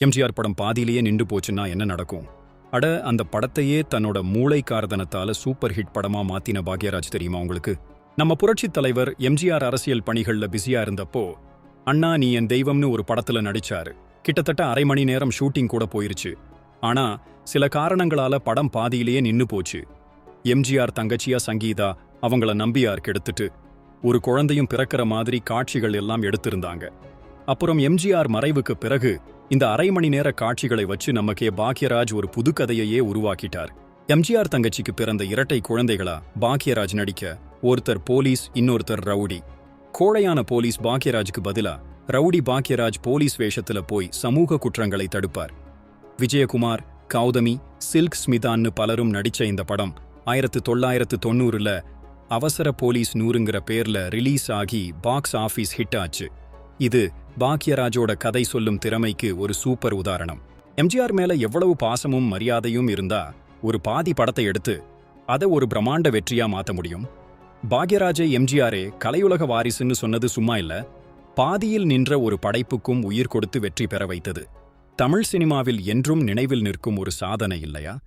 எம்ஜிஆர் படம் பாதியிலேயே நின்று போச்சுன்னா என்ன நடக்கும்? அட அந்த படத்தையே தன்னோட மூளை காரதனத்தால சூப்பர் ஹிட் படமா மாத்தின பாக்யராஜ் தெரியுமா உங்களுக்கு? நம்ம புரட்சித் தலைவர் எம்ஜிஆர் அரசியல் பணிகள்ல பிஸியா இருந்தப்போ அண்ணா நீ என் தெய்வம்னு ஒரு படத்துல நடிச்சாரு. கிட்டத்தட்ட அரை மணி நேரம் ஷூட்டிங் கூட போயிருச்சு. ஆனா சில காரணங்களால படம் பாதியிலேயே நின்னு போச்சு. எம்ஜிஆர் தங்கச்சியா சங்கீதா அவங்கள நம்பியார் கெடுத்துட்டு ஒரு குழந்தையும் பிறக்கிற மாதிரி காட்சிகள் எல்லாம் எடுத்திருந்தாங்க. அப்புறம் எம்ஜிஆர் மறைவுக்கு பிறகு இந்த அரை மணி நேர காட்சிகளை வச்சு நமக்கே பாக்யராஜ் ஒரு புதுக்கதையையே உருவாக்கிட்டார். எம்ஜிஆர் தங்கச்சிக்கு பிறந்த இரட்டை குழந்தைகளா பாக்யராஜ் நடிக்க ஒருத்தர் போலீஸ் இன்னொருத்தர் ரவுடி. கோழையான போலீஸ் பாக்யராஜுக்கு பதிலா ரவுடி பாக்யராஜ் போலீஸ் வேஷத்துல போய் சமூக குற்றங்களை தடுப்பார். விஜயகுமார் கௌதமி சில்க் ஸ்மிதான்னு பலரும் நடிச்ச இந்த படம் ஆயிரத்து தொள்ளாயிரத்து தொண்ணூறுல அவசர போலீஸ் நூறுங்கிற பேர்ல ரிலீஸ் ஆகி பாக்ஸ் ஆபீஸ் ஹிட் ஆச்சு. இது பாக்யராஜோட கதை சொல்லும் திறமைக்கு ஒரு சூப்பர் உதாரணம். எம்ஜிஆர் மேல எவ்வளவு பாசமும் மரியாதையும் இருந்தா ஒரு பாதி படத்தை எடுத்து அதை ஒரு பிரம்மாண்ட வெற்றியா மாத்த முடியும்? பாக்யராஜை எம்ஜிஆரே கலையுலக வாரிசுன்னு சொன்னது சும்மா இல்ல பாதியில் நின்ற ஒரு படைப்புக்கும் உயிர் கொடுத்து வெற்றி பெற வைத்தது. தமிழ் சினிமாவில் என்றும் நினைவில் நிற்கும் ஒரு சாதனை இல்லையா?